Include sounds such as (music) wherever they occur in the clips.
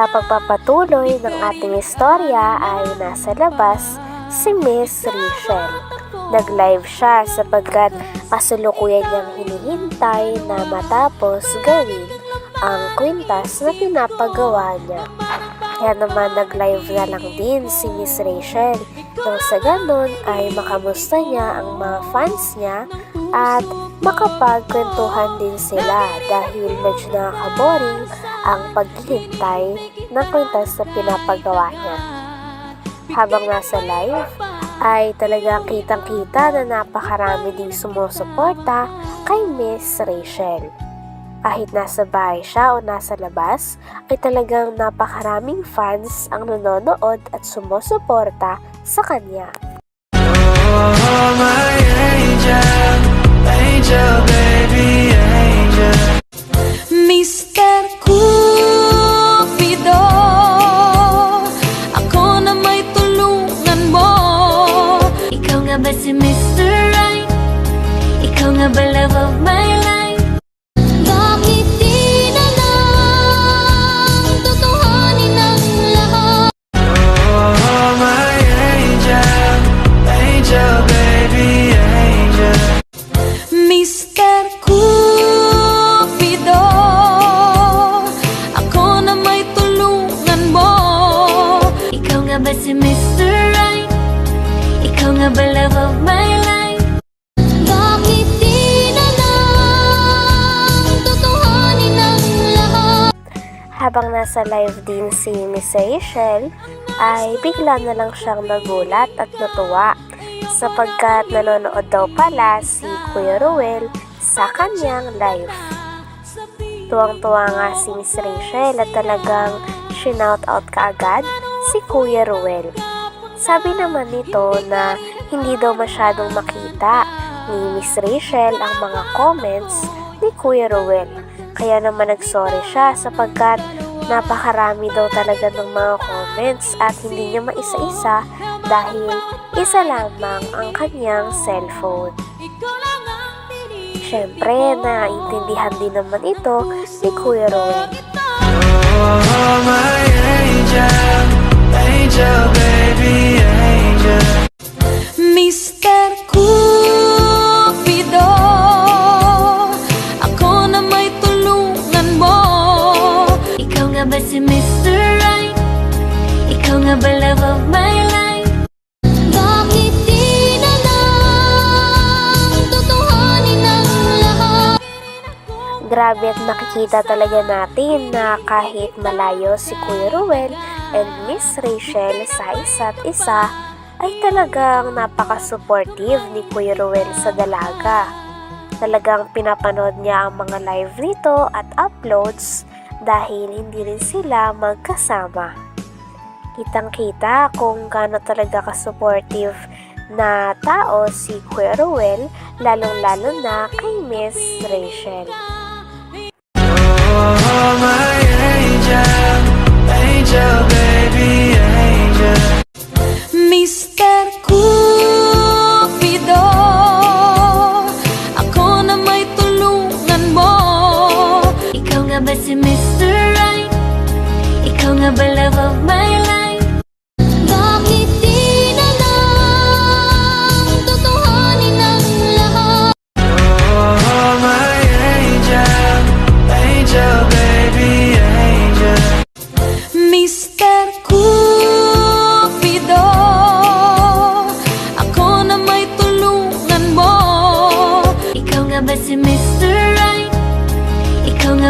Sa pagpapatuloy ng ating istorya ay nasa labas si Miss Rachel. Nag-live siya sapagkat kasalukuyan niyang hinihintay na matapos gawin ang kwintas na pinapagawa niya. Kaya naman nag-live na lang din si Miss Rachel nang sa ganun ay makamusta niya ang mga fans niya at makapagkwentuhan din sila dahil medyo nakakaboring ang paghihintay ng kwintas na pinapagawa niya. Habang nasa live, ay talagang kitang-kita na napakarami ding sumusuporta kay Miss Rachel. Kahit nasa bahay siya o nasa labas, ay talagang napakaraming fans ang nanonood at sumusuporta sa kanya. Nga ba si Mr. Right? Ikaw nga ba love of my life? Bakit na lang Tutuhanin ang lahat? Habang nasa live din si Miss Rachel, ay bigla na lang siyang nagulat at natuwa sapagkat nanonood daw pala si Kuya Ruel sa kanyang live. Tuwang-tuwa nga si Miss Rachel at talagang shinout out kaagad si Kuya Ruel. Sabi naman nito na hindi daw masyadong makita ni Miss Rachel ang mga comments ni Kuya Ruel. Kaya naman nagsorry siya sapagkat napakarami daw talaga ng mga comments at hindi niya maisa-isa dahil isa lamang ang kanyang cellphone. Siyempre, naiintindihan din naman ito ni Kuya Ruel. Oh, my angel, Grabe at nakikita talaga natin na kahit malayo si Kuya Ruel and Miss Rachel sa isa't isa, ay talagang napaka-supportive ni Kuya Ruel sa dalaga. Talagang pinapanood niya ang mga live nito at uploads dahil hindi rin sila magkasama. Kitang-kita kung gaano talaga ka-supportive na tao si Kuya Ruel, lalong-lalo na kay Miss Rachel. Oh, my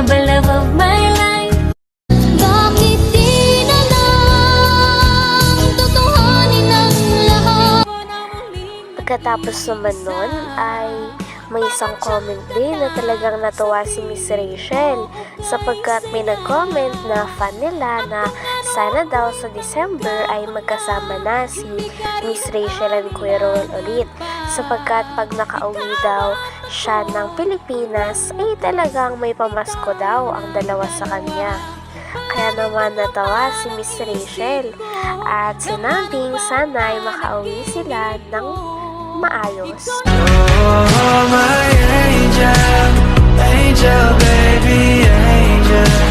ka my life? Bakit di na lang tutuhanin ang lahat? Pagkatapos naman nun ay may isang comment din na talagang natuwa si Miss Rachel sapagkat may nag-comment na fan nila na sana daw sa December ay magkasama na si Miss Rachel and Kuya Ron ulit sapagkat pag nakauwi daw siya ng Pilipinas ay talagang may pamasko daw ang dalawa sa kanya. Kaya naman natawa si Miss Rachel at sinabing sana ay makauwi sila ng maayos. Oh, my angel, angel, baby, angel.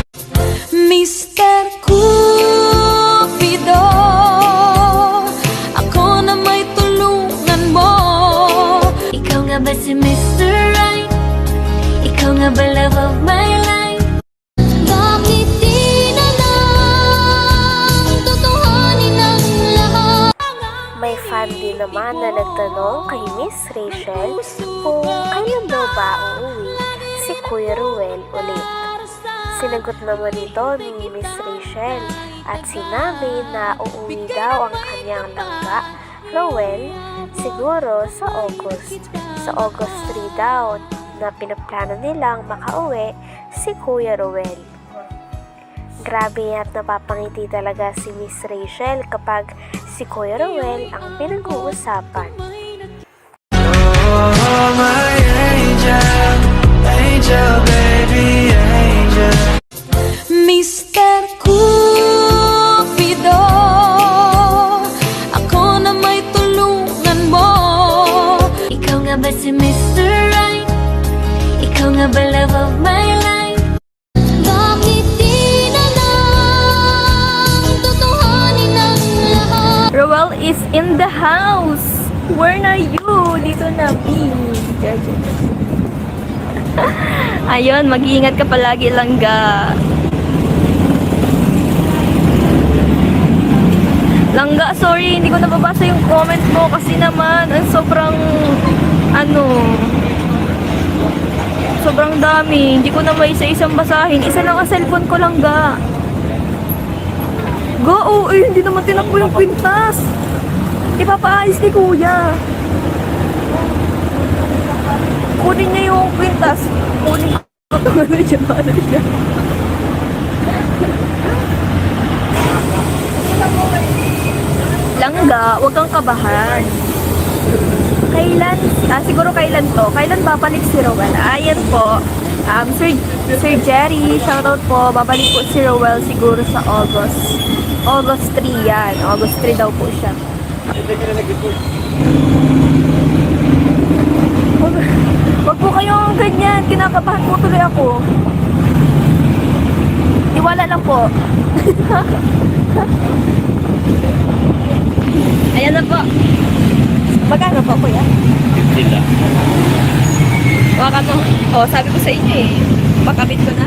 Ikaw nga ba love of my life? Bakit di na lang Tutuhanin ang lahat? May fan din naman na nagtanong kay Miss Rachel kung kailan daw ba uuwi si Kuya Ruel ulit. Sinagot naman ito ni Miss Rachel at sinabi na uuwi daw ang kanyang langga, Ruel, siguro sa August. Sa August 3 daw na pinaplano nilang makauwi si Kuya Ruel. Grabe at napapangiti talaga si Miss Rachel kapag si Kuya Ruel ang pinag-uusapan. Ikaw nga my life? Bakit di na lang Tutuhanin? Roel is in the house. Where na you? Dito na, B. (laughs) Ayun, mag-iingat ka palagi lang ga. Langga, sorry, hindi ko nababasa yung comment mo kasi naman, ang sobrang, ano, sobrang dami. Hindi ko na may isa-isang basahin. Isa lang ang cellphone ko lang ga. Go, oh, eh, hindi naman tinakbo yung kwintas. Ipapaayos ni kuya. Kunin niya yung kwintas. Kunin ko ito. Ano siya, ano siya. Langga, huwag kang kabahan. Kailan, ah, siguro kailan to? Kailan babalik si Rowell? Ayan po. Um, Sir, Sir Jerry, shoutout po. Babalik po si Rowell siguro sa August. August 3 yan. August 3 daw po siya. Huwag, huwag po kayong ganyan. Kinakabahan po tuloy ako. Iwala lang po. (laughs) Ayan na po. Magkano po, kuya? 50 lang. Baka mo. Oh, sabi ko sa inyo eh. Pakabit ko na.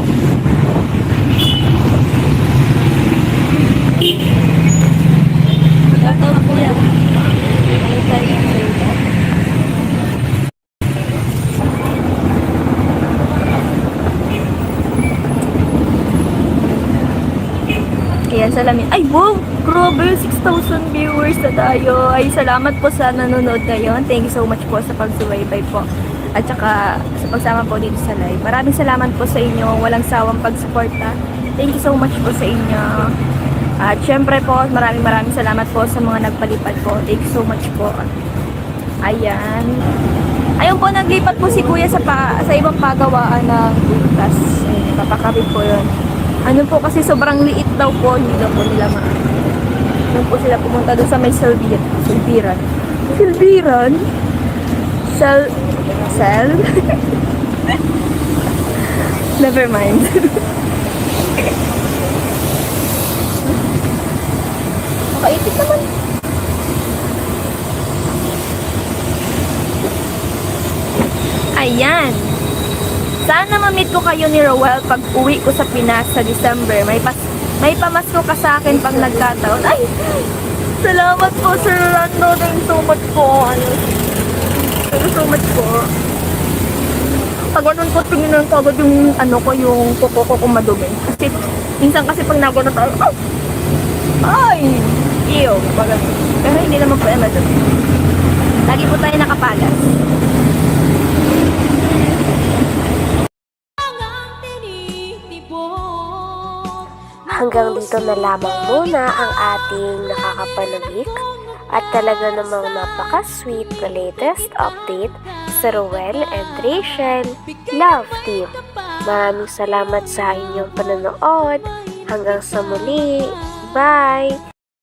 Ito na yan. Ayan, salamin. Ay, wow! Grabe, 6,000 viewers na tayo. Ay, salamat po sa nanonood ngayon. Thank you so much po sa pagsubaybay po. At saka sa pagsama po dito sa live. Maraming salamat po sa inyo. Walang sawang pagsuporta. Thank you so much po sa inyo. At syempre po, maraming maraming salamat po sa mga nagpalipad po. Thank you so much po. Ayan. Ayun po, naglipat po si Kuya sa, pa, sa ibang pagawaan ng. Ayun, papakabit po yun. Ano po kasi sobrang liit daw po, hindi daw po nila ma Doon po sila pumunta doon sa may Silviran. Silviran. Silviran? Sel... Sel? (laughs) Never mind. (laughs) Makaipit naman. Ayan. Sana ma-meet ko kayo ni Rowell pag uwi ko sa Pinas sa December. May pas may pamasko ka sa akin pag nagkataon. Ay! Salamat po, Sir Rolando. Thank you so much po. Ano, Thank you so much po. Pag ganun ko, tingin lang kagad yung ano ko, yung kuko ko kung madumi. Kasi, minsan kasi pag nagano tayo, oh! Ay! Ew! Pero hindi naman po eh madumi. Lagi po tayo nakapalas. Hanggang dito na lamang muna ang ating nakakapanabik at talaga namang napaka-sweet na latest update sa Ruel and Rachel Love Team. Maraming salamat sa inyong panonood. Hanggang sa muli. Bye!